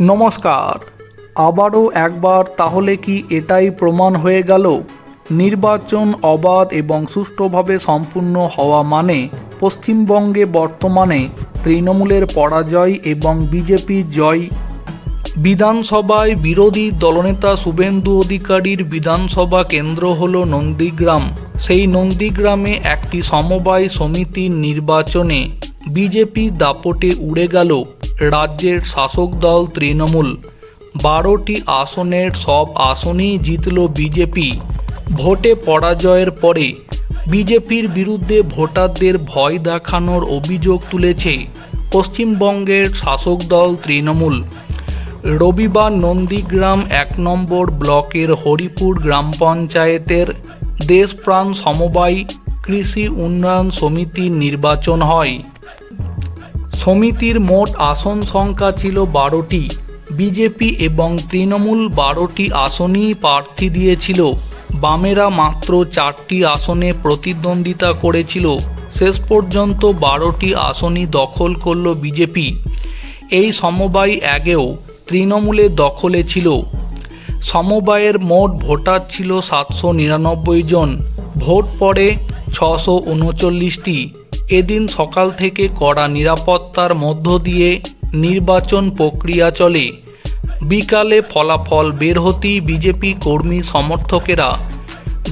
নমস্কার। আবারও একবার তাহলে কি এটাই প্রমাণ হয়ে গেল? নির্বাচন অবাধ এবং সুষ্ঠুভাবে সম্পূর্ণ হওয়া মানে পশ্চিমবঙ্গে বর্তমানে তৃণমূলের পরাজয় এবং বিজেপির জয়। বিধানসভায় বিরোধী দলনেতা শুভেন্দু অধিকারীর বিধানসভা কেন্দ্র হল নন্দীগ্রাম। সেই নন্দীগ্রামে একটি সমবায় সমিতির নির্বাচনে বিজেপি দাপটে উড়ে গেল। রাজ্যের শাসক দল তৃণমূল। বারোটি আসনের সব আসনেই জিতল বিজেপি। ভোটে পরাজয়ের পরে বিজেপির বিরুদ্ধে ভোটারদের ভয় দেখানোর অভিযোগ তুলেছে পশ্চিমবঙ্গের শাসক দল তৃণমূল। রবিবার নন্দীগ্রাম এক নম্বর ব্লকের হরিপুর গ্রাম পঞ্চায়েতের দেশপ্রাণ সমবায় কৃষি উন্নয়ন সমিতির নির্বাচন হয়। সমিতির মোট আসন সংখ্যা ছিল বারোটি। বিজেপি এবং তৃণমূল বারোটি আসনই প্রার্থী দিয়েছিল। বামেরা মাত্র চারটি আসনে প্রতিদ্বন্দ্বিতা করেছিল। শেষ পর্যন্ত বারোটি আসনই দখল করল বিজেপি। এই সমবায় আগেও তৃণমূলের দখলে ছিল। সমবায়ের মোট ভোটার ছিল সাতশো নিরানব্বই জন। ভোট পড়ে ছশো উনচল্লিশটি। এদিন সকাল থেকে কড়া নিরাপত্তার মধ্য দিয়ে নির্বাচন প্রক্রিয়া চলে। বিকালে ফলাফল বের হতেই বিজেপি কর্মী সমর্থকেরা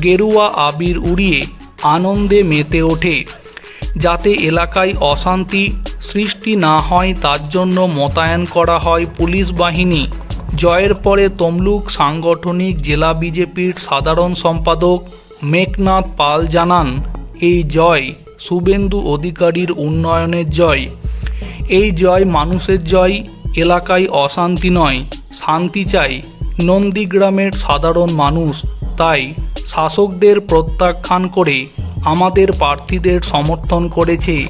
গেরুয়া আবির উড়িয়ে আনন্দে মেতে ওঠে। যাতে এলাকায় অশান্তি সৃষ্টি না হয়, তার জন্য মোতায়েন করা হয় পুলিশ বাহিনী। জয়ের পরে তমলুক সাংগঠনিক জেলা বিজেপির সাধারণ সম্পাদক মেঘনাথ পাল জানান, এই জয় শুভেন্দু অধিকারীর উন্নয়নের জয়। এই জয় মানুষের জয়, এলাকায় অশান্তি নয়, শান্তি চাই। নন্দীগ্রামের সাধারণ মানুষ, তাই শাসকদের প্রত্যাখ্যান করে আমাদের প্রার্থীদের সমর্থন করেছে।